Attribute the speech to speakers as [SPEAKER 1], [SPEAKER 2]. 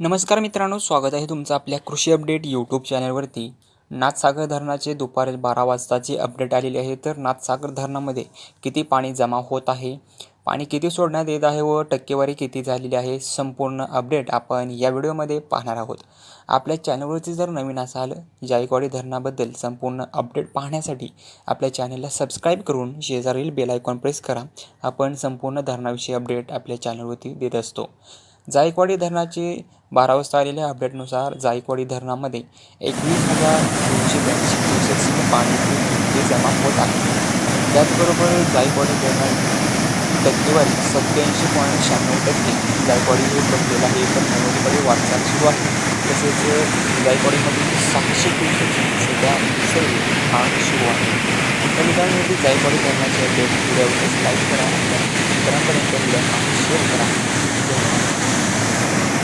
[SPEAKER 1] नमस्कार मित्रांनो स्वागत आहे तुमचं आपल्या कृषी अपडेट यूट्यूब चॅनलवरती. नाथसागर धरणाचे दुपारी बारा वाजताची अपडेट आलेली आहे. तर नाथसागर धरणामध्ये किती पाणी जमा होत आहे? पाणी किती सोडण्यात येत आहे व टक्केवारी किती झालेली आहे? संपूर्ण अपडेट आपण या व्हिडिओमध्ये पाहणार आहोत. आपल्या चॅनलवरती जर नवीन असाल जायकवाडी धरणाबद्दल संपूर्ण अपडेट पाहण्यासाठी आपल्या चॅनलला सबस्क्राईब करून शेजारील बेल आयकॉन प्रेस करा. आपण संपूर्ण धरणाविषयी अपडेट आपल्या चॅनलवरती देत असतो. जायकवाडी धरणाचे बारा वाजता आलेल्या अपडेटनुसार जायकवाडी धरणामध्ये एकवीस हजार दोनशे ब्याऐंशी क्युसेक्सने पाणी हे जमा होत आहे. त्याचबरोबर जायकवाडी धरणाची टक्केवारी सत्याऐंशी पॉईंट शहाण्णव टक्के जायकवाडी हे बनलेलं आहे. तर नव्वदकडे वाटचाल सुरू आहे. तसेच जायकवाडीमधील सहाशे क्युसेक्स सध्या सर्व काम सुरू आहे. तर मित्रांनो जायकवाडी धरणाचे अपडेट व्हिडिओ लाईक करा. आपल्या मित्रांपर्यंत व्हिडिओ शेअर करा.